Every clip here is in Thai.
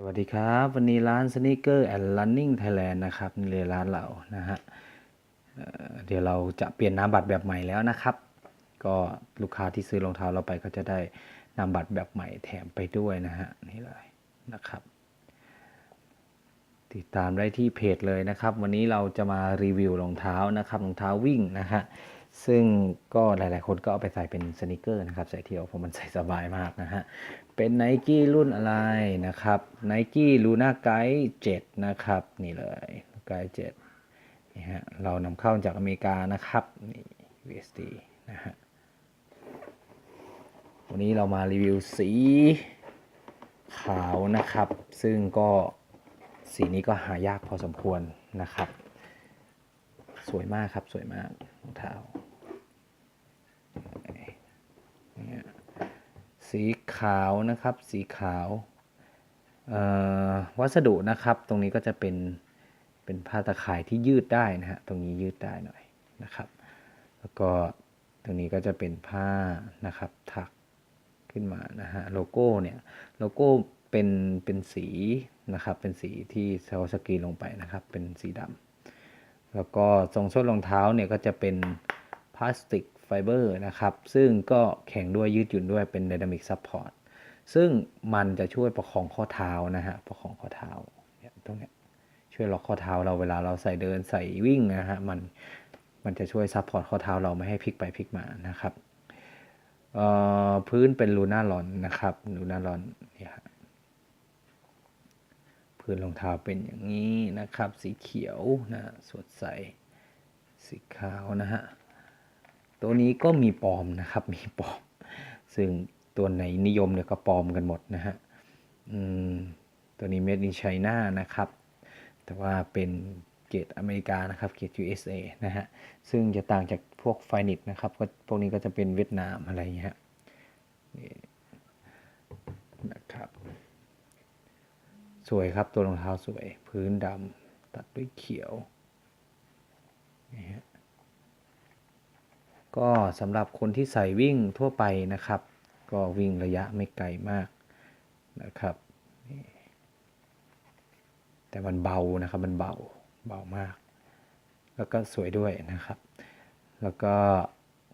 สวัสดีครับ วันนี้ร้าน Sneaker and Running Thailand นะครับนี่เลยร้านเรานะฮะเอ่อเดี๋ยวเราจะเปลี่ยนนามบัตรแบบใหม่แล้วนะครับ ก็ลูกค้าที่ซื้อรองเท้าเราไปก็จะได้นามบัตรแบบใหม่แถมไปด้วยนะฮะนี่เลยนะครับ ติดตามได้ที่เพจเลยนะครับ วันนี้เราจะมารีวิวรองเท้านะครับรองเท้าวิ่งนะฮะ ซึ่งก็หลาย ๆ คนก็เอาไปใส่เป็นสนิเกอร์นะครับ ใส่เที่ยวเพราะมันใส่สบายมากนะฮะ เป็นไนกี้รุ่นอะไรนะครับไนกี้ลูน่าไกด์7นะครับ นี่เลยไกด์7นี่ฮะเรานำเข้าจากอเมริกานะครับ นี่ USD นะฮะ วันนี้เรามารีวิวสีขาวนะครับ ซึ่งก็สีนี้ก็หายากพอสมควรนะครับ สวยมากครับ สวยมากรองเท้าเนี่ย สีขาวนะครับ สีขาววัสดุนะครับ ตรงนี้ก็จะเป็นเป็นผ้าตะข่ายที่ยืดได้นะฮะ ตรงนี้ยืดได้หน่อยนะครับ แล้วก็ตรงนี้ก็จะเป็นผ้านะครับถักขึ้นมานะฮะ โลโก้เนี่ย โลโก้เป็นเป็นสีนะครับ เป็นสีที่เซลสกีลงไปนะครับ เป็นสีดำแล้วก็ทรงส้นรองเท้าเนี่ยก็จะเป็นพลาสติก ไฟเบอร์นะครับ ซึ่งก็แข็งด้วยยืดหยุ่นด้วยเป็น Dynamic Support ซึ่งมันจะช่วยประคองข้อเท้านะฮะประคองข้อเท้าเนี่ยตรงเนี้ยช่วยล็อกข้อเท้าเราเวลาเราใส่เดินใส่วิ่งนะฮะมันมันจะช่วยซัพพอร์ตข้อเท้าเราไม่ให้พลิกไปพลิกมานะครับพื้นเป็นลูน่าลอนนะครับลูน่าลอนเนี่ยฮะพื้นรองเท้าเป็นอย่างนี้นะครับ สีเขียวนะสดใสสีขาวนะฮะ ตัวนี้ก็มีปลอมนะครับ มีปลอม ซึ่งตัวไหนนิยมเนี่ยก็ปลอมกันหมดนะฮะตัวนี้ made in China นะครับ แต่ว่าเป็นเกรดอเมริกานะครับ เกรด USA นะฮะ ซึ่งจะต่างจากพวกไฟนิตนะครับ ก็พวกนี้ก็จะเป็นเวียดนามอะไรอย่างเงี้ยฮะนี่นะครับ สวยครับตัวรองเท้าสวย พื้นดำตัดด้วยเขียวนี่ฮะ ก็สำหรับคนที่ใส่วิ่งทั่วไปนะครับ ก็วิ่งระยะไม่ไกลมากนะครับ แต่มันเบานะครับมันเบาเบามาก แล้วก็สวยด้วยนะครับ แล้วก็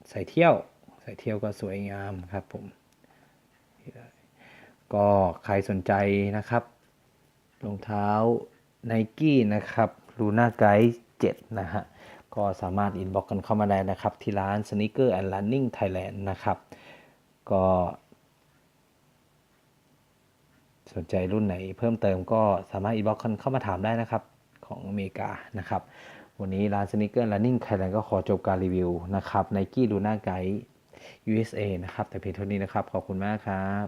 ใส่เที่ยวใส่เที่ยวก็สวยงามครับผมก็ใครสนใจนะครับรองเท้าไนกี้นะครับลูน่าไกด์7นะฮะ ก็สามารถอินบ็อกกันเข้ามาได้นะครับ ที่ร้าน Sneaker and Running Thailand นะครับ ก็สนใจรุ่นไหนเพิ่มเติมก็สามารถอินบ็อกซ์เข้ามาถามได้นะครับ ของอเมริกานะครับ วันนี้ร้าน Sneaker Running Thailand ก็ขอจบการรีวิวนะครับ Nike Luna Guide USA นะครับ แต่เพียงเท่านี้นะครับ ขอบคุณมากครับ